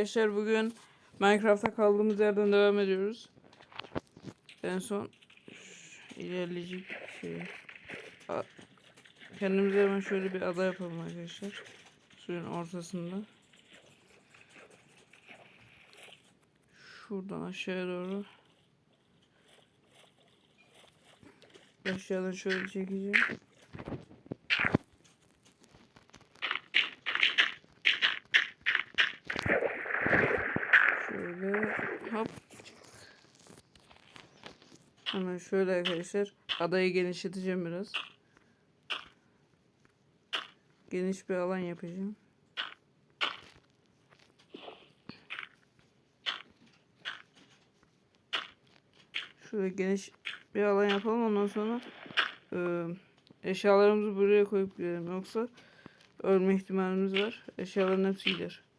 Arkadaşlar bugün Minecraft'ta kaldığımız yerden devam ediyoruz. En son ilerleyecek şey. Kendimize hemen şöyle bir ada yapalım arkadaşlar. Suyun ortasında. Şuradan aşağıya doğru. Aşağıdan şöyle çekeceğim. Şöyle hop. Hemen şöyle arkadaşlar. Adayı genişleteceğim biraz. Geniş bir alan yapacağım. Şöyle geniş bir alan yapalım ondan sonra e, eşyalarımızı buraya koyup gidelim. Yoksa ölme ihtimalimiz var. Eşyaların hepsi gider.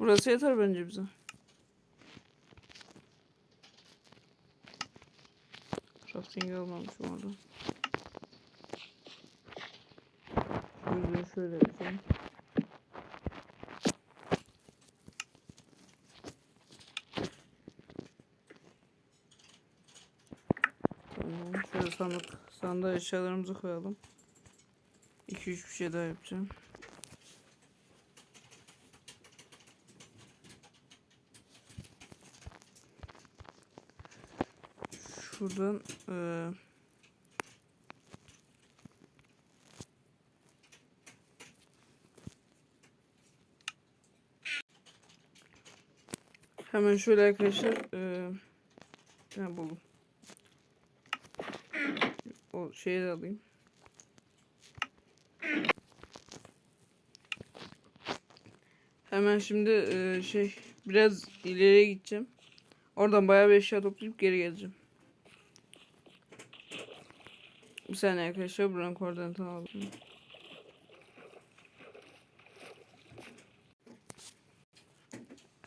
Burası yeter bence bize. Crafting almamışım orada. Şöyle şöyle yapacağım. Tamam. Şöyle sandık, sandığa eşyalarımızı koyalım. 2-3 bir şey daha yapacağım. Şuradan eee Hemen şöyle arkadaşlar ben buldum. O şeyi de alayım. Hemen şimdi eee, şey biraz ileriye gideceğim. Oradan bayağı bir eşya toplayıp geri geleceğim. Bir saniye arkadaşlar buranın koordinatını aldım.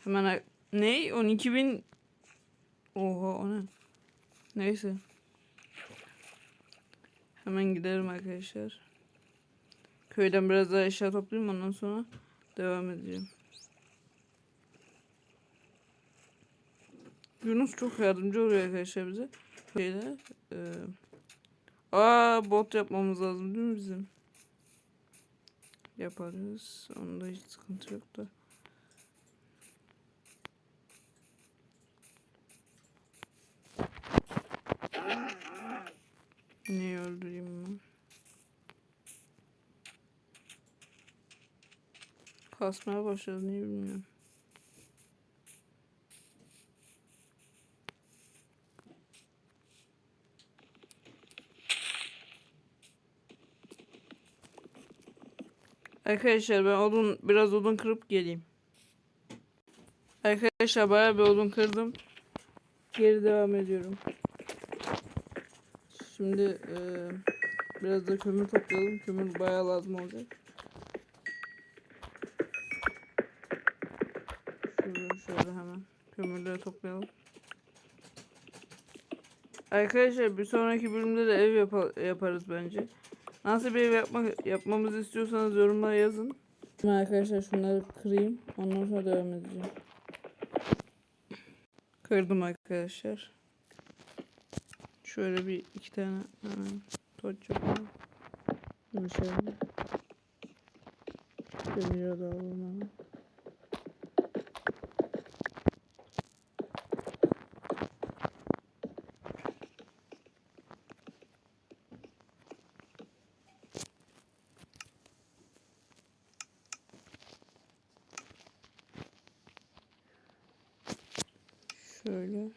Hemen ne? 12.000 Oha o ne? Neyse. Hemen giderim arkadaşlar. Köyden biraz daha eşya toplayayım ondan sonra devam edeceğim. Yunus çok yardımcı oluyor arkadaşlar bize. Şeyde. eee Aa bot yapmamız lazım değil mi bizim? Yaparız. Onda hiç sıkıntı yok da. Niye öldüreyim ben? Kasmaya başladı niye bilmiyorum. Arkadaşlar ben odun biraz odun kırıp geleyim. Arkadaşlar bayağı bir odun kırdım. Geri devam ediyorum. Şimdi eee, biraz da kömür toplayalım. Kömür bayağı lazım olacak. Şöyle şöyle hemen kömürleri toplayalım. Arkadaşlar bir sonraki bölümde de ev yapa- yaparız bence. Nasıl bir ev yapmak yapmamızı istiyorsanız yorumlara yazın. Ben arkadaşlar şunları kırayım. Ondan sonra devam edeceğim. Kırdım arkadaşlar. Şöyle bir iki tane hemen toç yapalım. Şöyle. Demiri de alalım hemen. Şöyle.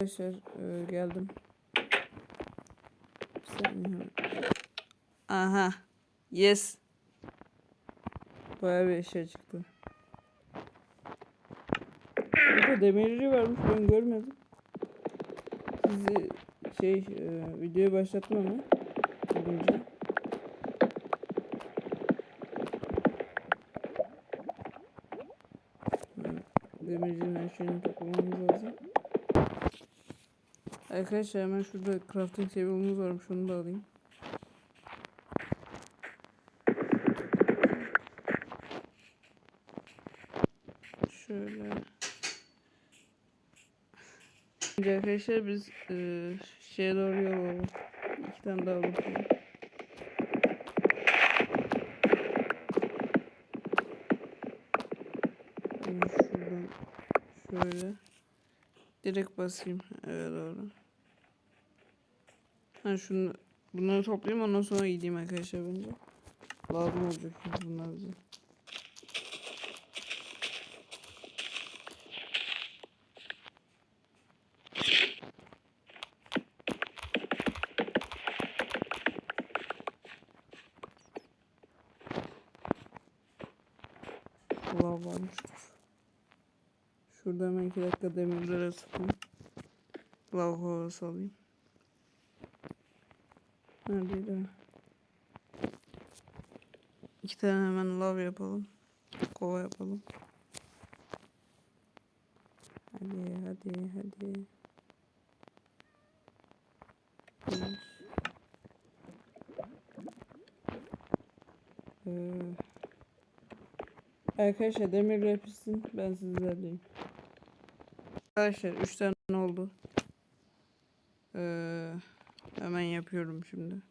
Arkadaşlar e, geldim. Aha. Yes. Bayağı bir eşya çıktı. Burada demirci varmış ben görmedim. Sizi şey e, videoyu başlattım ama. Önce. Demircinin her şeyini toplamamız lazım. Arkadaşlar hemen şurada crafting table'ımız varmış onu da alayım. Şöyle. Şimdi arkadaşlar biz e, şeye doğru yol alalım. İki tane daha. Hemen şuradan şöyle. Direkt basayım. Evet doğru. Ha şunu bunları toplayayım ondan sonra gideyim arkadaşlar bence. Lazım olacak bunlar bize. Lav varmıştır. Şurada hemen iki dakika demirlere sıkayım. Lav havası alayım. Neredeydi? İki tane hemen lav yapalım. Kova yapalım. Hadi hadi hadi. Bir. Ee, Arkadaşlar demir pişsin ben sizlerleyim. Arkadaşlar 3 tane oldu. Ee, hemen yapıyorum şimdi.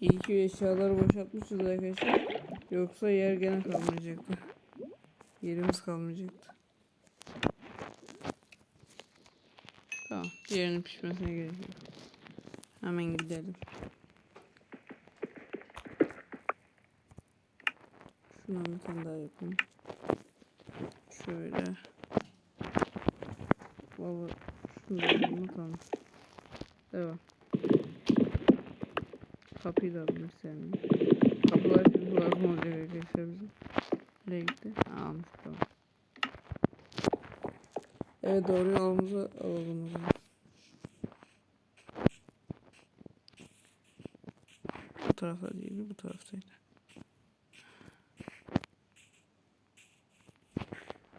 İyi ki eşyaları boşaltmışız arkadaşlar. Yoksa yer gene kalmayacaktı. Yerimiz kalmayacaktı. Tamam. Diğerinin pişmesine gerek yok. Hemen gidelim. Şundan bir tane daha yapayım. Şöyle. Baba şunu da yapalım, tamam. Devam. Kapıyı da aldım senin. Kapılar şimdi lazım olacak arkadaşlar bize. Nereye gitti? Almış tamam. Evet doğru yolumuzu alalım o zaman. Bu tarafa değil bu taraftaydı.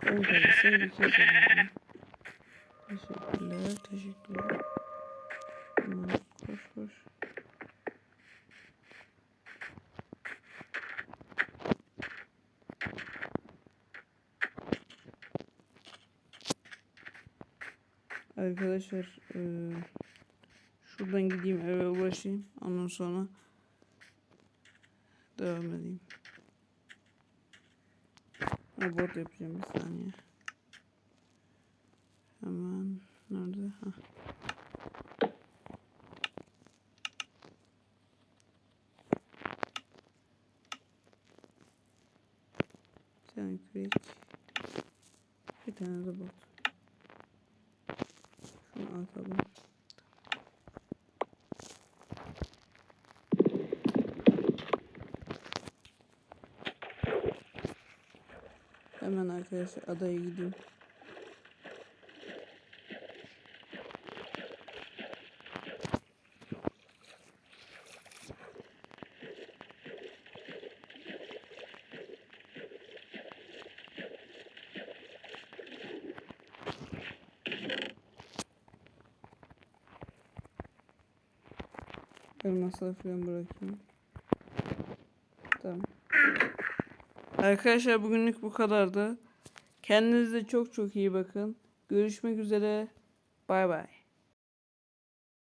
Tanesi gideceğiz herhalde. Teşekkürler, teşekkürler. Aman, koş koş. Arkadaşlar eee, şuradan gideyim eve ulaşayım. Ondan sonra devam edeyim. Ha, bot yapacağım bir saniye. Hemen nerede? Ha. Bir tane. Bir tane de bot. Şunu atalım. Hemen arkadaşlar adaya gideyim. Elmasları falan bırakayım. Tamam. Arkadaşlar bugünlük bu kadardı. Kendinize çok çok iyi bakın. Görüşmek üzere. Bay bay.